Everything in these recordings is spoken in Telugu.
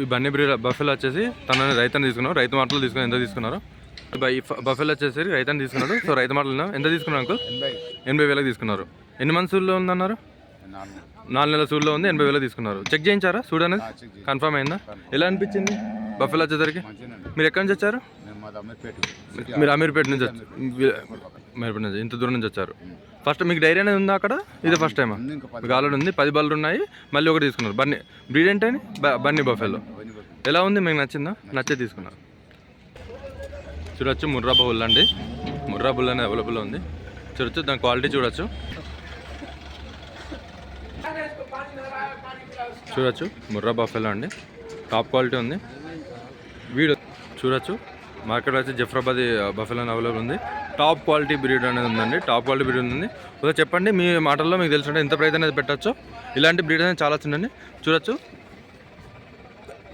ఈ బన్నీ బ్రీడ్ బఫెల్ వచ్చేసి తనని రైతు తీసుకున్నారు. రైతు మాటలు తీసుకుని ఎంత తీసుకున్నారు? బఫెల్ వచ్చేసి రైతు తీసుకున్నాడు. సో రైతు మాటలు ఎంత తీసుకున్నారు అంకుల్? ఎనభై. వేలకు తీసుకున్నారు. ఎన్ని మంత్స్ సూల్లో ఉందన్నారు? నాలుగు. నెలల సూల్లో ఉంది ఎనభై వేలకు తీసుకున్నారు. చెక్ చేయించారా సూడ్ అనేది. కన్ఫర్మ్ అయిందా? ఎలా అనిపించింది బఫెల్ వచ్చేసరికి? మీరు ఎక్కడి నుంచి వచ్చారు? మీరు అమీర్పేట నుంచి వచ్చారు. అమీర్పేట. నుంచి ఇంత దూరం నుంచి వచ్చారు. ఫస్ట్ మీకు డైరీ అనేది ఉందా అక్కడ? ఇది ఫస్ట్ టైమా మీకు ఆల్రెడీ ఉంది. పది బళ్ళు ఉన్నాయి. మళ్ళీ ఒకటి తీసుకున్నారు. బన్నీ. బ్రీడ్ ఏంటని బన్నీ పెట్టుకుంటాం. ఎలా ఉంది? మీకు నచ్చిందా? నచ్చే తీసుకున్నారు. చూడొచ్చు ముర్రా బౌల్ అండి. ముర్రా బుల్ అనేది అవైలబుల్ ఉంది. చూడొచ్చు దాని క్వాలిటీ చూడొచ్చు. చూడొచ్చు ముర్రా బఫెలో అండి. టాప్ క్వాలిటీ ఉంది. వీడు చూడొచ్చు. మార్కెట్లో వచ్చి జఫ్రాబాద్ బఫెలో అవైలబుల్ ఉంది. టాప్ క్వాలిటీ బ్రీడ్ అనేది ఉందండి. టాప్ క్వాలిటీ బ్రీడ్ ఉంది ఒకసారి చెప్పండి మీ మాటల్లో మీకు తెలుసు ఎంత ప్రైస్ అనేది పెట్టచ్చు? ఇలాంటి బ్రీడ్ అనేది చాలా వచ్చిందండి. చూడొచ్చు.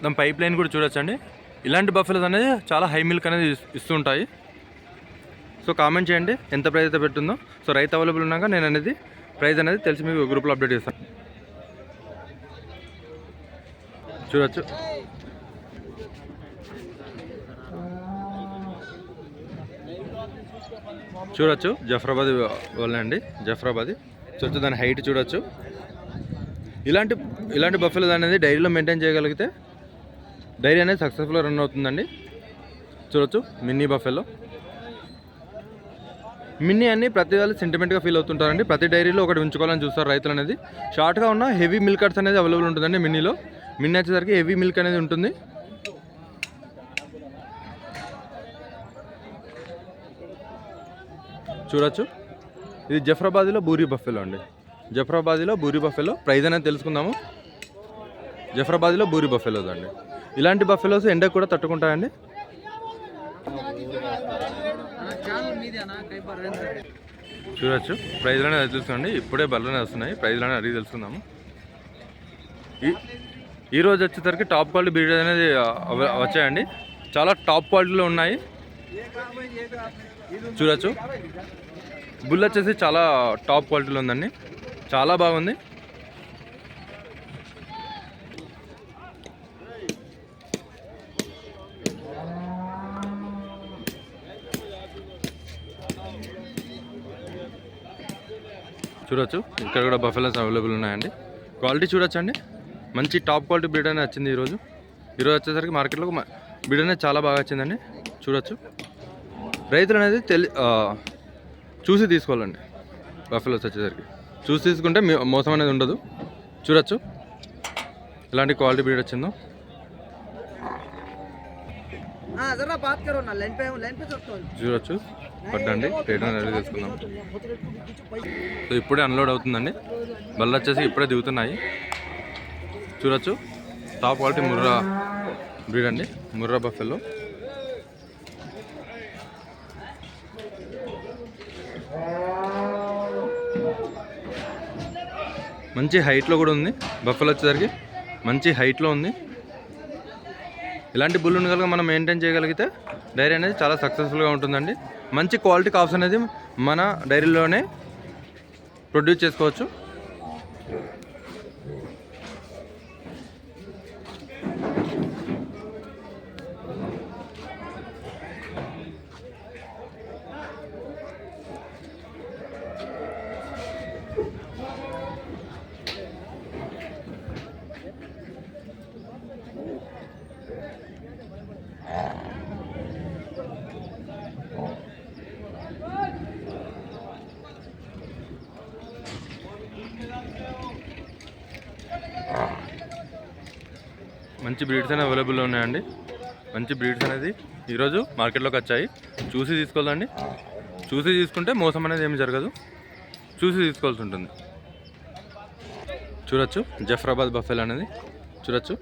దాని పైప్ లైన్ కూడా చూడొచ్చండి. ఇలాంటి బఫెల్స్ అనేది చాలా హై మిల్క్ అనేది ఇస్తుంటాయి. సో కామెంట్ చేయండి ఎంత ప్రైస్ అయితే పెట్టుందో సో రైతు అవైలబుల్ ఉన్నాక నేను అనేది ప్రైస్ అనేది తెలిసి మీకు గ్రూప్లో అప్డేట్ చేస్తాను. చూడొచ్చు. చూడొచ్చు జఫ్రాబాద్ వాళ్ళే అండి జఫ్రాబాద్. చూడొచ్చు దాని హైట్ చూడొచ్చు. ఇలాంటి ఇలాంటి బఫెలోస్ అనేది డైరీలో మెయింటైన్ చేయగలిగితే డైరీ అనేది సక్సెస్ఫుల్గా రన్ అవుతుందండి. చూడొచ్చు మిన్నీ బఫెలో మిన్నీ అన్ని ప్రతి వాళ్ళు సెంటిమెంట్గా ఫీల్ అవుతుంటారండి. ప్రతి డైరీలో ఒకటి ఉంచుకోవాలని చూస్తారు రైతులు అనేది. షార్ట్గా ఉన్న హెవీ మిల్క్ కట్స్ అనేది అవైలబుల్ ఉంటుందండి మినీలో. మిన్నీ వచ్చేసరికి హెవీ మిల్క్ అనేది ఉంటుంది. చూడొచ్చు. ఇది జఫ్రాబాద్లో బూరి బఫెలో అండి. జఫ్రాబాద్లో బూరి బఫెలో ప్రైజ్ అనేది తెలుసుకుందాము. జఫ్రాబాద్లో బూరి బఫెలోస్ అండి. ఇలాంటి బఫెలోస్ ఎండకు కూడా తట్టుకుంటాయండి. చూడొచ్చు. ప్రైజ్లోనే అనేది తెలుసుకోండి ఇప్పుడే బల్లనే వస్తున్నాయి. ప్రైజ్లోనే అడిగి తెలుసుకుందాము. ఈ రోజు వచ్చేసరికి టాప్ క్వాలిటీ బిర్యానీ అనేది వచ్చాయండి. చాలా టాప్ క్వాలిటీలో ఉన్నాయి. చూడొచ్చు. బుల్ వచ్చేసి చాలా టాప్ క్వాలిటీలో ఉందండి. చాలా బాగుంది. చూడొచ్చు. ఇక్కడ కూడా బఫెలన్స్ అవైలబుల్ ఉన్నాయండి. క్వాలిటీ చూడొచ్చండి. మంచి టాప్ క్వాలిటీ బ్రీడ్ అనేది వచ్చింది ఈరోజు. ఈరోజు వచ్చేసరికి మార్కెట్లో బ్రీడ్ అనేది చాలా బాగా వచ్చిందండి. చూడొచ్చు. రైతులు అనేది తెలి చూసి తీసుకోవాలండి. బఫెలోస్ వచ్చేసరికి. చూసి తీసుకుంటే మోసం అనేది ఉండదు. చూడొచ్చు. ఎలాంటి క్వాలిటీ బ్రీడ్ వచ్చిందో. చూడొచ్చు. పడ్డండి రేట్ అనేది తీసుకుందాం. సో ఇప్పుడే అన్లోడ్ అవుతుందండి. బల్ల వచ్చేసి ఇప్పుడే దిగుతున్నాయి. చూడచ్చు. టాప్ క్వాలిటీ ముర్రా బ్రీడ్ అండి. ముర్రా బఫెల్లో మంచి హైట్లో కూడా ఉంది. బఫెల్ వచ్చేసరికి మంచి హైట్లో ఉంది. ఇలాంటి బుల్లుని కనుక మనం మెయింటైన్ చేయగలిగితే డైరీ అనేది చాలా సక్సెస్ఫుల్గా ఉంటుందండి. మంచి క్వాలిటీ కాఫ్స్ అనేది మన డైరీలోనే ప్రొడ్యూస్ చేసుకోవచ్చు. మంచి బ్రీడ్స్ అనేవి అవైలబుల్లో ఉన్నాయండి. మంచి బ్రీడ్స్ అనేది ఈరోజు మార్కెట్లోకి వచ్చాయి. చూసి తీసుకోవాలండి. చూసి తీసుకుంటే మోసం అనేది ఏమి జరగదు. చూసి తీసుకోవాల్సి ఉంటుంది. చూడొచ్చు. జఫ్రాబాద్ బఫెల్ అనేది. చూడొచ్చు.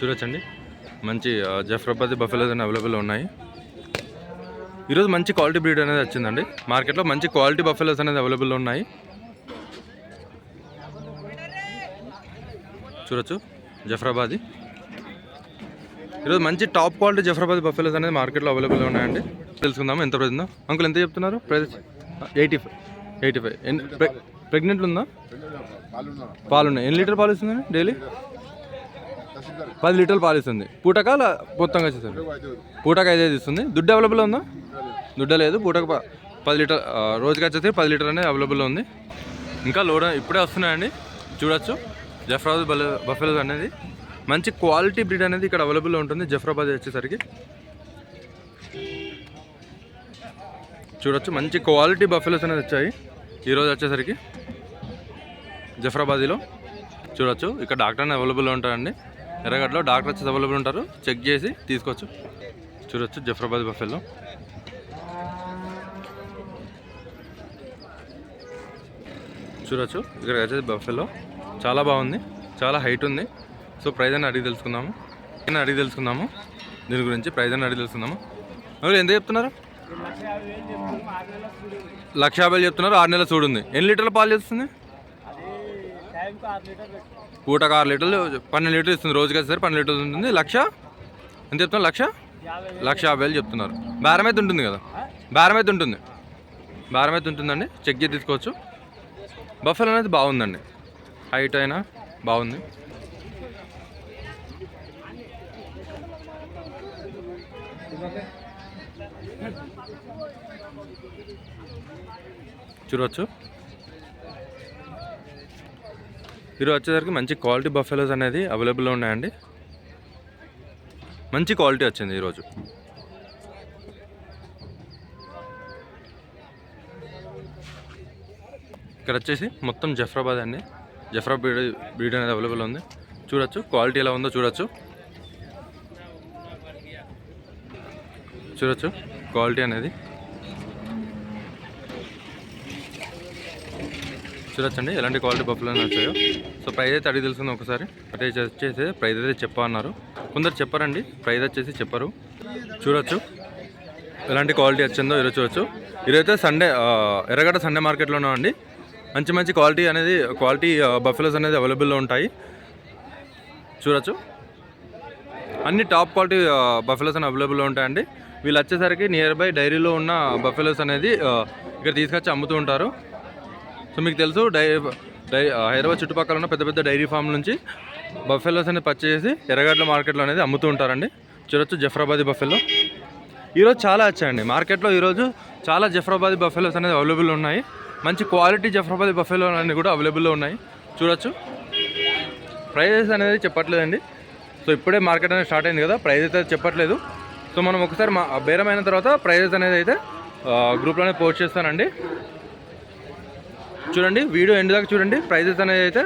చూడొచ్చండి. మంచి జఫ్రాబాద్ బఫెలోస్ అనేవి అవైలబుల్ ఉన్నాయి. ఈరోజు మంచి క్వాలిటీ బ్రీడ్ అనేది వచ్చిందండి. మార్కెట్లో మంచి క్వాలిటీ బఫెలోస్ అనేది అవైలబుల్ ఉన్నాయి. చూడొచ్చు జఫ్రాబాది. ఈరోజు మంచి టాప్ క్వాలిటీ జఫరాబాద్ బఫెలోస్ అనేది మార్కెట్లో అవైలబుల్ ఉన్నాయండి. తెలుసుకుందాము ఎంత ప్రైస్ ఉందో. అంకుల్ ఎంత చెప్తున్నారు? Price eighty five eighty five. Pregnant ఉందా? పాలు ఉన్నాయి ఎన్ని లీటర్ పాలు ఇస్తుంది డైలీ? పది లీటర్లు పాలు ఇస్తుంది. పూటక మొత్తంగా వచ్చేసరికి పూటక అయితే ఇస్తుంది. దుడ్డు అవైలబుల్ ఉందా? దుడ్డ లేదు. పూటక ప- పది లీటర్ రోజుకి వచ్చేసి పది లీటర్ అనేది అవైలబుల్ ఉంది. ఇంకా లోడ్ ఇప్పుడే వస్తున్నాయండి. చూడొచ్చు. జఫ్రాబాద్ బల బఫెలోస్ అనేది. మంచి క్వాలిటీ బ్రీడ్ అనేది ఇక్కడ అవైలబుల్ ఉంటుంది జఫ్రాబాద్ వచ్చేసరికి. చూడొచ్చు. మంచి క్వాలిటీ బఫెలోస్ అనేది వచ్చాయి. ఈరోజు వచ్చేసరికి జఫ్రాబాదీలో. చూడొచ్చు. ఇక్కడ డాక్టర్ అనేది అవైలబుల్ ఉంటారండి ఎర్రగడ్డలో డాక్టర్ వచ్చేసి అవైలబుల్ ఉంటారు. చెక్ చేసి తీసుకోవచ్చు. చూడొచ్చు జఫరాబాద్ బఫెల్లో. చూడొచ్చు ఇక్కడ వచ్చేసి బఫెలో చాలా బాగుంది. చాలా హైట్ ఉంది. సో ప్రైజ్ అని అడిగి తెలుసుకుందాము. నేను అడిగి తెలుసుకుందాము? దీని గురించి ప్రైజ్ అని అడిగి తెలుసుకుందాము. ఎవరు ఎంత చెప్తున్నారు? లక్ష యాభై చెప్తున్నారు. ఆరు నెలల చూడుంది ఎన్ని లీటర్ల పాలు చేస్తుంది? పూటకు ఆరు లీటర్లు పన్నెండు లీటర్లు ఇస్తుంది రోజుకి వచ్చేసరికి పన్నెండు లీటర్లు ఉంటుంది. లక్ష? ఎంత చెప్తున్నారు? లక్ష? లక్ష యాభై వేలు చెప్తున్నారు. బేరం అయితే ఉంటుంది కదా? బేరం అయితే ఉంటుంది. బేరం అయితే ఉంటుందండి. చెక్ చేసి తీసుకోవచ్చు. బఫెల్ అనేది బాగుందండి. హైట్ అయినా బాగుంది. చూడవచ్చు. ఈరోజు వచ్చేసరికి మంచి క్వాలిటీ బఫెలోస్ అనేది అవైలబుల్లో ఉన్నాయండి. మంచి క్వాలిటీ వచ్చింది ఈరోజు. ఇక్కడ వచ్చేసి మొత్తం జఫ్రాబాద్ అండి. జఫ్రా బ్రీడ్ బ్రీడ్ అనేది అవైలబుల్ ఉంది. చూడొచ్చు క్వాలిటీ ఎలా ఉందో చూడొచ్చు. చూడొచ్చు క్వాలిటీ అనేది. చూడొచ్చండి. ఎలాంటి క్వాలిటీ బఫెలో వచ్చాయో సో ప్రైజ్ అయితే అడిగి తెలుసుకుందాం ఒకసారి. అదే వచ్చేసి ప్రైజ్ అయితే చెప్పన్నారు కొందరు చెప్పారండి. ప్రైజ్ వచ్చేసి చెప్పరు. చూడొచ్చు. ఎలాంటి క్వాలిటీ వచ్చిందో ఈరోజు చూడొచ్చు. ఈరోజైతే సండే ఎర్రగడ్డ సండే మార్కెట్లో అండి మంచి మంచి క్వాలిటీ అనేది క్వాలిటీ బఫెలోస్ అనేది అవైలబుల్లో ఉంటాయి. చూడొచ్చు. అన్ని టాప్ క్వాలిటీ బఫెలోస్ అని అవైలబుల్లో ఉంటాయండి. వీళ్ళు వచ్చేసరికి నియర్ బై డైరీలో ఉన్న బఫెలోస్ అనేది ఇక్కడ తీసుకొచ్చి అమ్ముతూ ఉంటారు. సో మీకు తెలుసు డై డై హైదరాబాద్ చుట్టుపక్కల ఉన్న పెద్ద పెద్ద డైరీ ఫామ్ నుంచి బఫెలోస్ అనేది పర్చేస్ చేసి మార్కెట్లో అనేది అమ్ముతూ ఉంటారండి. చూడొచ్చు జఫ్రాబాదీ బఫెలో. ఈరోజు చాలా వచ్చాయండి. మార్కెట్లో ఈరోజు చాలా జఫ్రాబాదీ బఫెలోస్ అనేది అవైలబుల్ ఉన్నాయి. మంచి క్వాలిటీ జఫ్రాబాదీ బఫెలో అనేది కూడా అవైలబుల్లో ఉన్నాయి. చూడొచ్చు. ప్రైజెస్ అనేది చెప్పట్లేదండి. సో ఇప్పుడే మార్కెట్ అనేది స్టార్ట్ అయింది కదా ప్రైస్ అయితే చెప్పట్లేదు. సో మనం ఒకసారి మా బేరం అయిన తర్వాత ప్రైజెస్ అనేది అయితే గ్రూప్లోనే పోస్ట్ చేస్తానండి. చూడండి వీడియో ఎండ్ దాకా చూడండి. ప్రైజెస్ అనేది అయితే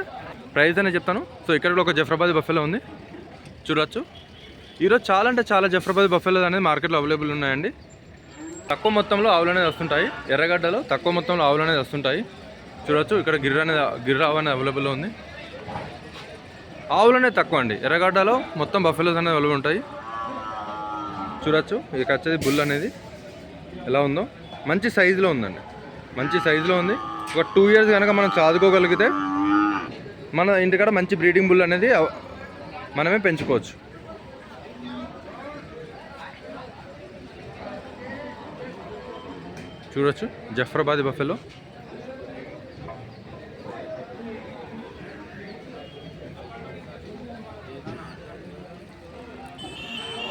ప్రైస్ అనేది చెప్తాను. సో ఇక్కడ కూడా ఒక జఫ్రాబాద్ బఫెలో ఉంది. చూడొచ్చు. ఈరోజు చాలా అంటే చాలా జఫ్రాబాద్ బఫెలో అనేది మార్కెట్లో అవైలబుల్ ఉన్నాయండి. తక్కువ మొత్తంలో ఆవులు అనేది వస్తుంటాయి. ఎర్రగడ్డలో తక్కువ మొత్తంలో ఆవులు అనేది వస్తుంటాయి. చూడొచ్చు ఇక్కడ గిర్ర అనేది గిర్ర ఆవు అనేది అవైలబుల్లో ఉంది. ఆవులు అనేది తక్కువ అండి. ఎర్రగడ్డలో మొత్తం బఫెలోస్ అనేది అవైలబుల్ ఉంటాయి. చూడొచ్చు ఇక వచ్చేది బుల్ అనేది ఎలా ఉందో. మంచి సైజులో ఉందండి. మంచి సైజులో ఉంది. ఒక టూ ఇయర్స్ కనుక మనం చదువుకోగలిగితే మన ఇంటికాడ మంచి బ్రీడింగ్ బుల్ అనేది మనమే పెంచుకోవచ్చు. చూడొచ్చు. జఫ్రాబాద్ బఫెలో.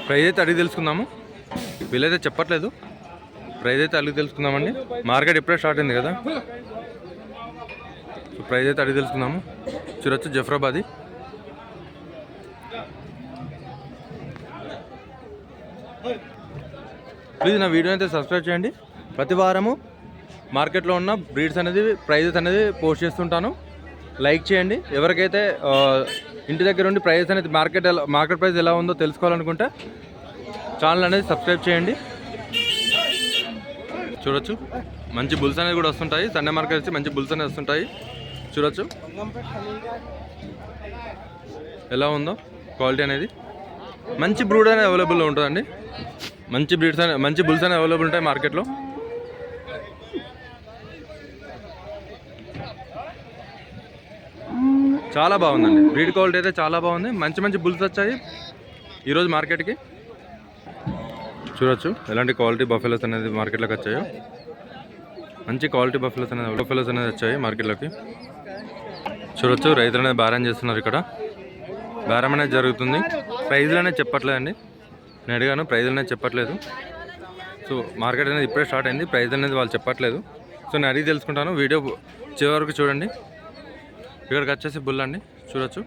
ప్రైజ్ అయితే అడిగి తెలుసుకుందాము. వీళ్ళైతే చెప్పట్లేదు. ప్రైజ్ అయితే అడిగి తెలుసుకుందామండి. మార్కెట్ ఇప్పుడే స్టార్ట్ అయింది కదా? సో ప్రైజ్ అయితే అడిగి తెలుసుకుందాము. చూడొచ్చు జఫ్రాబాది ప్లీజ్ నా వీడియో అయితే సబ్స్క్రైబ్ చేయండి. ప్రతి వారము మార్కెట్లో ఉన్న బ్రీడ్స్ అనేది ప్రైజెస్ అనేది పోస్ట్ చేస్తుంటాను. లైక్ చేయండి. ఎవరికైతే ఇంటి దగ్గర ఉండి ప్రైజెస్ అనేది మార్కెట్ ఎలా మార్కెట్ ప్రైస్ ఎలా ఉందో తెలుసుకోవాలనుకుంటే ఛానల్ అనేది సబ్స్క్రైబ్ చేయండి. చూడొచ్చు. మంచి బుల్స్ అనేది కూడా వస్తుంటాయి. సండే మార్కెట్ వచ్చి మంచి బుల్స్ అనేది వస్తుంటాయి. చూడొచ్చు. ఎలా ఉందో? క్వాలిటీ అనేది. మంచి బ్రూడ్ అనేది అవైలబుల్లో ఉంటుందండి. మంచి బ్రీడ్స్ అనే మంచి బుల్స్ అనేవి అవైలబుల్ ఉంటాయి మార్కెట్లో. చాలా బాగుందండి. బ్రీడ్ క్వాలిటీ అయితే చాలా బాగుంది. మంచి మంచి బుల్స్ వచ్చాయి ఈరోజు మార్కెట్కి. చూడొచ్చు. ఎలాంటి క్వాలిటీ బఫెలోస్ అనేది మార్కెట్లోకి వచ్చాయో. మంచి క్వాలిటీ బఫెలోస్ అనేది బఫెలోస్ అనేది వచ్చాయి మార్కెట్లోకి చూడొచ్చు రైతులు అనేది బేరం చేస్తున్నారు ఇక్కడ. బేరం అనేది జరుగుతుంది. ప్రైజులు అనేది చెప్పట్లేదండి. నేను అడిగాను ప్రైజులు అనేది చెప్పట్లేదు. సో మార్కెట్ అనేది ఇప్పుడే స్టార్ట్ అయింది. ప్రైజ్ అనేది వాళ్ళు చెప్పట్లేదు. సో నేను అడిగి తెలుసుకుంటాను. వీడియో చివరి చూడండి. ఇక్కడికి వచ్చేసి బుల్ అండి. చూడొచ్చు.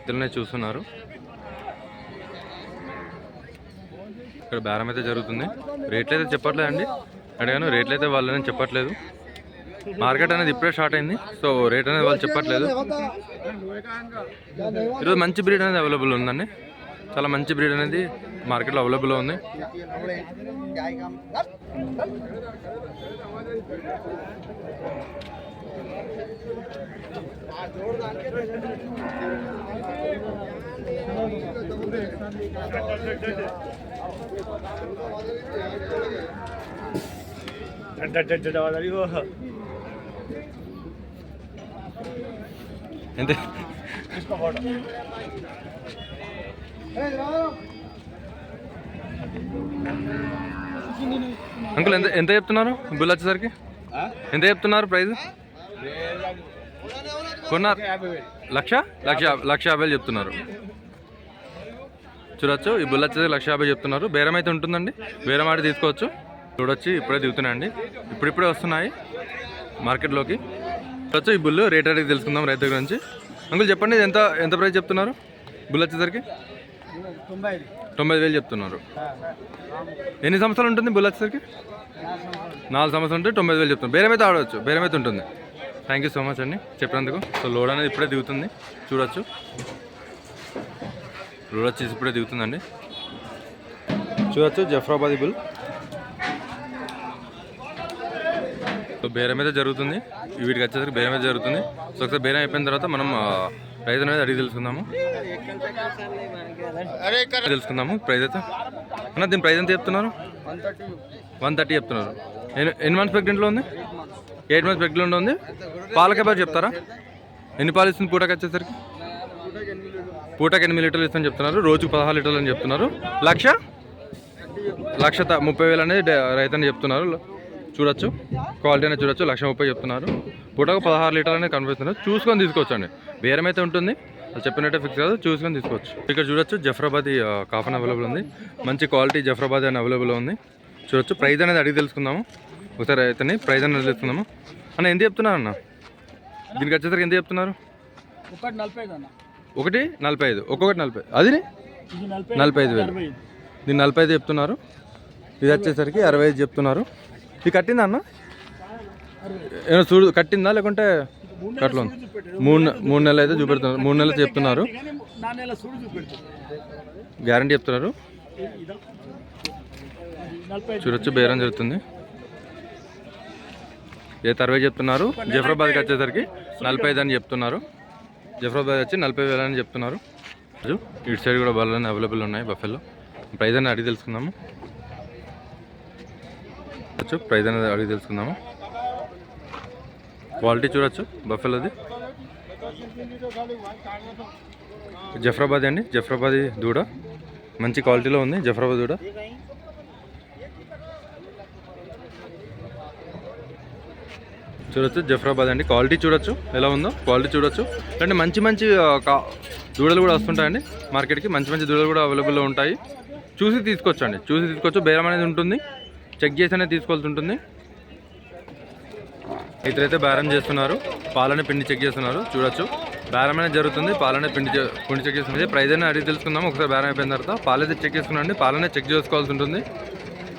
ఇతరులనే చూస్తున్నారు. ఇక్కడ బేరం అయితే జరుగుతుంది. రేట్లు అయితే చెప్పట్లేదండి. అడిగాను రేట్లు అయితే వాళ్ళు చెప్పట్లేదు. మార్కెట్ అనేది ఇప్పుడే స్టార్ట్ అయింది. సో రేట్ అనేది వాళ్ళు చెప్పట్లేదు. ఈరోజు మంచి బ్రీడ్ అనేది అవైలబుల్ ఉందండి. చాలా మంచి బ్రీడ్ అనేది మార్కెట్లో అవైలబుల్ ఉంది. ఎంత అంకుల్ ఎంత ఎంత చెప్తున్నారు బిల్ వచ్చేసరికి ఎంత చెప్తున్నారు ప్రైస్ కొన్నారు. లక్ష? లక్ష లక్ష యాభై వేలు చెప్తున్నారు. చూడొచ్చు ఈ బుల్ వచ్చేసి లక్ష యాభై చెప్తున్నారు. బేరం అయితే ఉంటుందండి. బేరం ఆడి తీసుకోవచ్చు. చూడొచ్చు ఇప్పుడే దిగుతున్నాయండి. ఇప్పుడిప్పుడే వస్తున్నాయి మార్కెట్లోకి. చూడొచ్చు ఈ బుల్లు రేట్ అడిగి తెలుసుకుందాం రైతు దగ్గర నుంచి. అంకుల్ చెప్పండి ఎంత ఎంత ప్రైస్ చెప్తున్నారు? బుల్ వచ్చేసరికి? తొంభై వేలు చెప్తున్నారు. ఎన్ని సంవత్సరాలు ఉంటుంది బుల్ వచ్చేసరికి? నాలుగు సంవత్సరాలు. ఉంటే తొంభై వేలు చెప్తున్నారు. బేరం అయితే ఆడవచ్చు బేరం అయితే ఉంటుంది. థ్యాంక్ యూ సో మచ్ అండి చెప్పినందుకు. సో లోడ్ అనేది ఇప్పుడే దిగుతుంది. చూడొచ్చు. లోడ్ వచ్చేసి ఇప్పుడే దిగుతుందండి. చూడొచ్చు జఫ్రాబాదీ బుల్. సో బేరం అయితే జరుగుతుంది. వీటికి వచ్చేసరికి బేరం అయితే జరుగుతుంది. సో ఒకసారి బేరం అయిపోయిన తర్వాత మనం ఆ, ప్రైస్ అనేది అడిగి తెలుసుకుందాము. తెలుసుకుందాము. ప్రైస్ అయితే. అన్న దీని ప్రైస్ ఎంత చెప్తున్నారు? One thirty. చెప్తున్నారు. ఎన్ని మంత్స్ ప్రెగ్నెంట్లో ఉంది? ఎయిట్ మంత్స్ ప్రెగ్నెంట్ ఉంది. పాల కెపాసిటీ చెప్తారా? ఎన్ని పాలు ఇస్తుంది పూటకి వచ్చేసరికి? పూటకి ఎనిమిది లీటర్లు ఇస్తుందని చెప్తున్నారు. రోజుకు పదహారు లీటర్లు అని చెప్తున్నారు. లక్ష? లక్ష త- ముప్పై వేలు అనేది రైతని చెప్తున్నారు. చూడొచ్చు. క్వాలిటీ అనేది చూడొచ్చు. లక్ష ముప్పై చెప్తున్నారు. పూటకు పదహారు లీటర్లు అనేది కనిపిస్తున్నారు. చూసుకొని తీసుకోవచ్చు అండి బేరం అయితే ఉంటుంది. అది చెప్పినట్టే ఫిక్స్ కాదు. చూసుకొని తీసుకోవచ్చు ఇక్కడ చూడొచ్చు జఫ్రాబాదీ కాఫన్ అవైలబుల్ ఉంది. మంచి క్వాలిటీ జఫ్రాబాదీ అని అవైలబుల్ ఉంది. చూడొచ్చు. ప్రైస్ అనేది అడిగి తెలుసుకుందాము. ఒకసారి రైతుని ప్రైస్ అనేది తెలుసుకుందాము అన్న ఎంత చెప్తున్నారు అన్న? దీనికి వచ్చేసరికి ఎంత చెప్తున్నారు? ఒకటి నలభై అన్న. ఒకటి నలభై ఐదు. ఒక్కొక్కటి నలభై. అది నలభై ఐదు వేలు. దీన్ని నలభై ఐదు చెప్తున్నారు. ఇది వచ్చేసరికి అరవై ఐదు చెప్తున్నారు. ఇది కట్టిందా అన్న? ఏమైనా చూడు కట్టిందా లేకుంటే ఉంది? మూడు మూడు నెలలు అయితే చూపెడుతున్నారు. మూడు నెలలు చెప్తున్నారు. గ్యారంటీ చెప్తున్నారు. చూడొచ్చు బేరం జరుగుతుంది. ఏ అరవై చెప్తున్నారు? జఫరాబాద్కి వచ్చేసరికి నలభై ఐదు అని చెప్తున్నారు. జఫరాబాద్ వచ్చి నలభై వేలు అని చెప్తున్నారు. ఇటు సైడ్ కూడా బల్లని అవైలబుల్ ఉన్నాయి బఫెల్లో. ప్రైజ్ అని అడిగి తెలుసుకుందాము. చూడొచ్చు ప్రైజ్ అనేది అడిగి తెలుసుకుందాము. క్వాలిటీ చూడొచ్చు బఫెలోది జఫరాబాద్ అండి జఫరాబాదీ దూడ. మంచి క్వాలిటీలో ఉంది జఫరాబాద్ దూడ. చూడొచ్చు. జఫ్రాబాద్ అండి. క్వాలిటీ చూడొచ్చు. ఎలా ఉందో క్వాలిటీ చూడొచ్చు. అంటే మంచి మంచి కా- దూడలు కూడా వస్తుంటాయండి. మార్కెట్కి మంచి మంచి దూడలు కూడా అవైలబుల్లో ఉంటాయి. చూసి తీసుకోవచ్చు అండి చూసి తీసుకోవచ్చు బేరం అనేది ఉంటుంది. చెక్ చేసి అనేది తీసుకోవాల్సి ఉంటుంది. ఇతరైతే బేరం చేస్తున్నారు. పాలనే పిండి చెక్ చేస్తున్నారు. చూడొచ్చు. బేరం అనేది జరుగుతుంది. పాలనే పిండి పిండి చెక్ చేస్తుంది ప్రైజ్ అనేది అడిగి తెలుసుకుందాం. ఒకసారి బేరం అయిపోయిన తర్వాత పాలైతే చెక్ చేసుకున్నాండి. పాలనే చెక్ చేసుకోవాల్సి ఉంటుంది.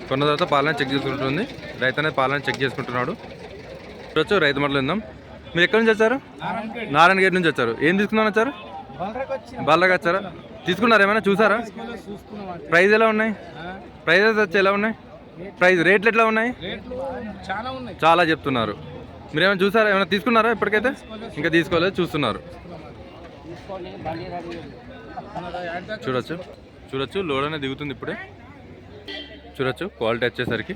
కొన్న తర్వాత పాలనే చెక్ చేసుకుంటుంది. రైతు అనేది పాలనే చెక్ చేసుకుంటున్నాడు. చూడొచ్చు రైతు మాటలు విందాం. మీరు ఎక్కడి నుంచి వచ్చారు? నారాయణ గేట్ నుంచి వచ్చారు. ఏం తీసుకున్నాను వచ్చారు? బల్లగా వచ్చారా? తీసుకున్నారా ఏమైనా? చూసారా? ప్రైజ్ ప్రైస్ ఎలా ఉన్నాయి? ప్రైజెస్ వచ్చి ఎలా ఉన్నాయి? ప్రైజ్ రేట్లు ఎట్లా ఉన్నాయి? చాలా ఉన్నాయి చాలా చెప్తున్నారు. మీరు ఏమైనా చూసారా? ఏమైనా తీసుకున్నారా ఇప్పటికైతే? ఇంకా తీసుకోలేదు చూస్తున్నారు. చూడొచ్చు. చూడొచ్చు లోడ్ అనేది దిగుతుంది ఇప్పుడే. చూడొచ్చు క్వాలిటీ వచ్చేసరికి.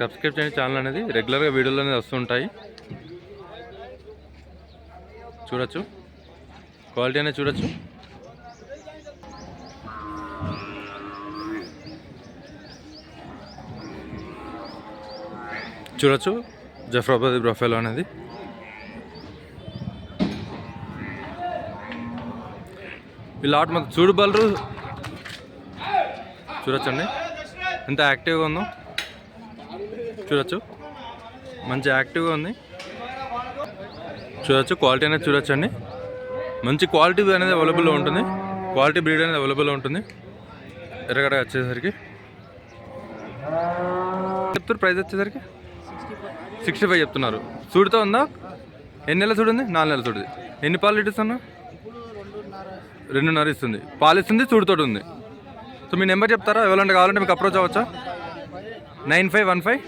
సబ్స్క్రైబ్ చేయండి ఛానల్ అనేది. రెగ్యులర్గా వీడియోలు అనేది వస్తుంటాయి చూడొచ్చు. క్వాలిటీ అనేది చూడొచ్చు. చూడొచ్చు. జఫ్రాబాద్ బ్రొఫైల్ అనేది. ఈ లాట్ మొత్తం చూడబలరు చూడొచ్చండి. ఎంత యాక్టివ్గా ఉందో. చూడొచ్చు. మంచి యాక్టివ్గా ఉంది. చూడొచ్చు క్వాలిటీ అనేది చూడొచ్చండి మంచి క్వాలిటీ అనేది అవైలబుల్లో ఉంటుంది. క్వాలిటీ బ్రీడ్ అనేది అవైలబుల్లో ఉంటుంది. ఎర్రగడ వచ్చేసరికి. చెప్తారు ప్రైస్ వచ్చేసరికి? సిక్స్టీ ఫైవ్ చెప్తున్నారు. చూడుతో ఉందా? ఎన్ని నెలలు చూడండి నాలుగు నెలలు చూడదు ఎన్ని పాలు లీటర్స్ రెండున్నర ఇస్తుంది. పాలు ఇస్తుంది చూడుతోటి ఉంది. సో మీ నెంబర్ చెప్తారా? ఎవరంటే కావాలంటే మీకు approach అవ్వచ్చా? Nine five one five?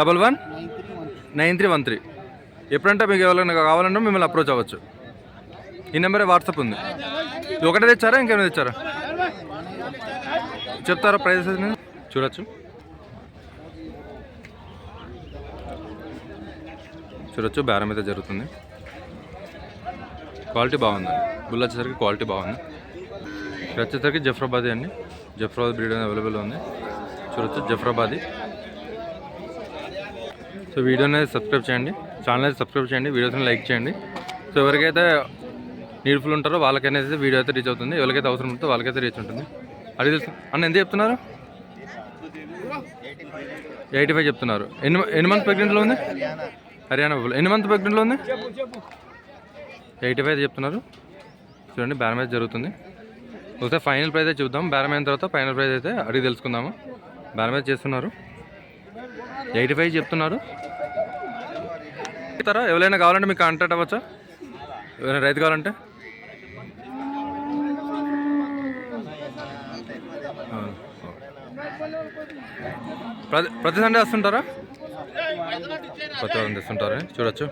Double one? Nine three one three. ఎప్పుడంటే మీకు ఎవరైనా కావాలంటే మిమ్మల్ని అప్రోచ్ అవ్వచ్చు. ఈ నెంబరే వాట్సాప్ ఉంది. ఒకటే తెచ్చారా? ఇంకేమైనా తెచ్చారా? చెప్తారా ప్రైజెస్ చూడొచ్చు. చూడొచ్చు బేరం అయితే జరుగుతుంది. క్వాలిటీ బాగుంది. బుల్ వచ్చేసరికి క్వాలిటీ బాగుంది. ఇక్కడ వచ్చేసరికి జఫ్రాబాదీ అండి. జఫ్రాబాద్ బ్రీడ్ అనేది అవైలబుల్ ఉంది. చూడొచ్చు జఫరాబాది. సో వీడియో అనేది సబ్స్క్రైబ్ చేయండి ఛానల్ అయితే సబ్స్క్రైబ్ చేయండి వీడియోస్ని లైక్ చేయండి. సో ఎవరికైతే నీడ్ఫుల్ ఉంటారో వాళ్ళకైతే వీడియో అయితే రీచ్ అవుతుంది ఎవరికైతే అవసరం ఉంటుందో వాళ్ళకైతే రీచ్ ఉంటుంది. అది తెలుసు. అన్న ఎంత చెప్తున్నారు? ఎయిటీ ఫైవ్ చెప్తున్నారు. ఎన్ని ఎన్ని మంత్స్ ప్రెగ్నెంట్లో ఉంది? హర్యానా బుల్ ఎన్ని మంత్ ప్రెగ్నెంట్లో ఉంది? ఎయిటీ ఫైవ్ చెప్తున్నారు. చూడండి బ్యారమేజ్ జరుగుతుంది. ఒకసారి ఫైనల్ ప్రైజ్ అయితే చూద్దాం. బేరం అయిన తర్వాత ఫైనల్ ప్రైజ్ అయితే అడిగి తెలుసుకుందాము. బేరం చేస్తున్నారు? ఎయిటీ ఫైవ్ చెప్తున్నారు. ఇస్తారా ఎవరైనా కావాలంటే మీకు కాంటాక్ట్ అవ్వచ్చా? ఎవరైనా రైతు కావాలంటే? ప్రతి ప్రతి సండే వస్తుంటారా? ప్రతి వారం తెస్తుంటారా చూడొచ్చు.